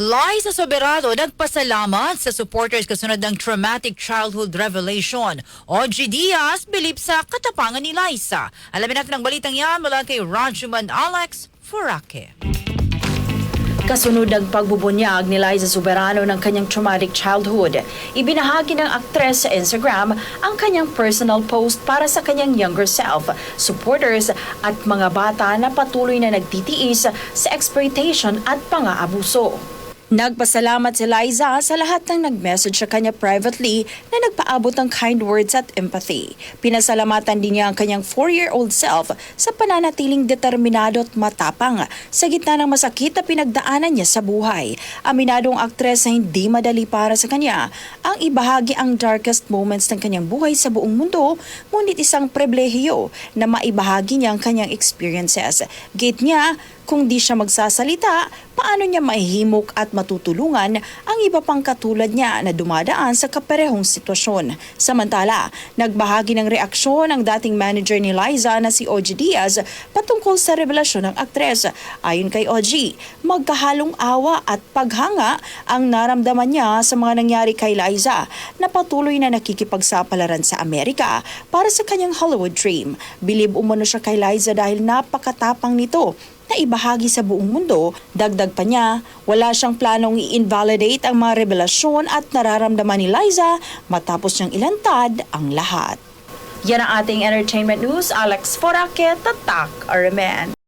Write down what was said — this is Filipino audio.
Liza Soberano nagpasalamat sa supporters kasunod ng traumatic childhood revelation. OG Diaz bilip sa katapangan ni Liza. Alamin natin ang balitang yan mula kay Rajuman Alex Furake. Kasunod ng pagbubunyag ni Liza Soberano ng kanyang traumatic childhood, ibinahagi ng aktres sa Instagram ang kanyang personal post para sa kanyang younger self, supporters at mga bata na patuloy na nagtitiis sa exploitation at pang-aabuso. Nagpasalamat si Liza sa lahat ng nag-message sa kanya privately na nagpaabot ng kind words at empathy. Pinasalamatan din niya ang kanyang 4-year-old self sa pananatiling determinado at matapang sa gitna ng masakit na pinagdaanan niya sa buhay. Aminadong aktres na hindi madali para sa kanya ang ibahagi ang darkest moments ng kanyang buhay sa buong mundo, ngunit isang pribilehiyo na maibahagi niya ang kanyang experiences. Gate niya, kung di siya magsasalita, paano niya mahihimok at matutulungan ang iba pang katulad niya na dumadaan sa kaparehong sitwasyon. Samantala, nagbahagi ng reaksyon ang dating manager ni Liza na si OG Diaz patungkol sa revelasyon ng aktres. Ayon kay OG, magkahalong awa at paghanga ang naramdaman niya sa mga nangyari kay Liza na patuloy na nakikipagsapalaran sa Amerika para sa kanyang Hollywood dream. Bilib umano siya kay Liza dahil napakatapang nito na ibahagi sa buong mundo. Dagdag pa niya, wala siyang planong i-invalidate ang mga revelasyon at nararamdaman ni Liza matapos niyang ilantad ang lahat. Yan ang ating entertainment news. Alex Foraque, Tatak, Aramen.